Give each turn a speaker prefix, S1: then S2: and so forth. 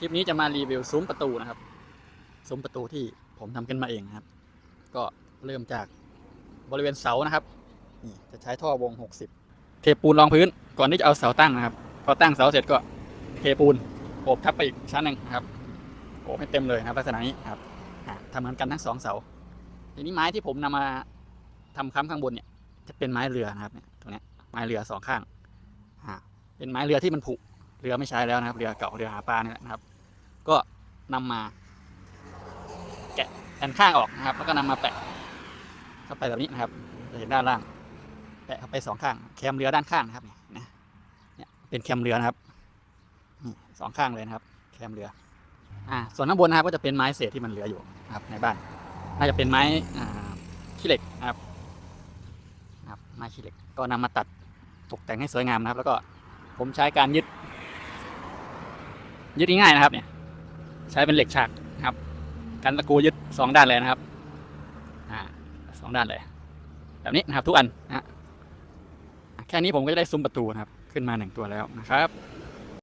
S1: คลิปนี้จะมารีวิวซุ้มประตูนะครับ ซุ้มประตูที่ผมทำขึ้นมาเองนะครับ ก็เริ่มจากบริเวณเสานะครับนี่จะใช้ท่อวง 60 เทปูนรองพื้น ก่อนที่จะเอาเสาตั้งนะครับ พอตั้งเสาเสร็จก็เทปูนโอบทับไปอีกชั้นหนึ่งนะครับโอบให้เต็มเลยนะครับลักษณะนี้ครับทำเหมือนกันทั้งสองเสา ทีนี้ไม้ที่ผมนำมาทำค้ำข้างบนเนี่ย จะเป็นไม้เรือนะครับเนี่ยตรงนี้ไม้เรือสองข้างเป็นไม้เรือที่มันผุเรือไม่ใช้แล้วนะครับ เรือเก่าเรือหาปลาเนี่ยแหละนะครับ ก็นำมาแกะแผ่นข้างออกนะครับ แล้วก็นำมาแปะเข้าไปแบบนี้นะครับจะเห็นด้านล่างแปะเข้าไปสองข้าง แคมเรือด้านข้างนะครับเนี่ยนะเนี่ยเป็นแคมเรือนะครับนี่สองข้างเลยนะครับ แคมเรือ อ่า ส่วนข้างบนนะครับก็จะเป็นไม้เศษที่มันเหลืออยู่นะครับ ในบ้าน น่าจะเป็นไม้อ่าขี้เหล็กนะครับนะครับไม้ขี้เหล็กก็นำมาตัดตกแต่งให้สวยงามนะครับ แล้วก็ผมใช้การยึด ยึดง่ายๆนะครับเนี่ย ใช้เป็นเหล็กฉากครับ กันตะกูยึดสองด้านเลยนะครับอ่าสองด้านเลย แบบนี้นะครับทุกอันนะฮะแค่นี้ผมก็จะได้ซุ้มประตูนะครับ ขึ้นมาหนึ่งตัวแล้วนะครับ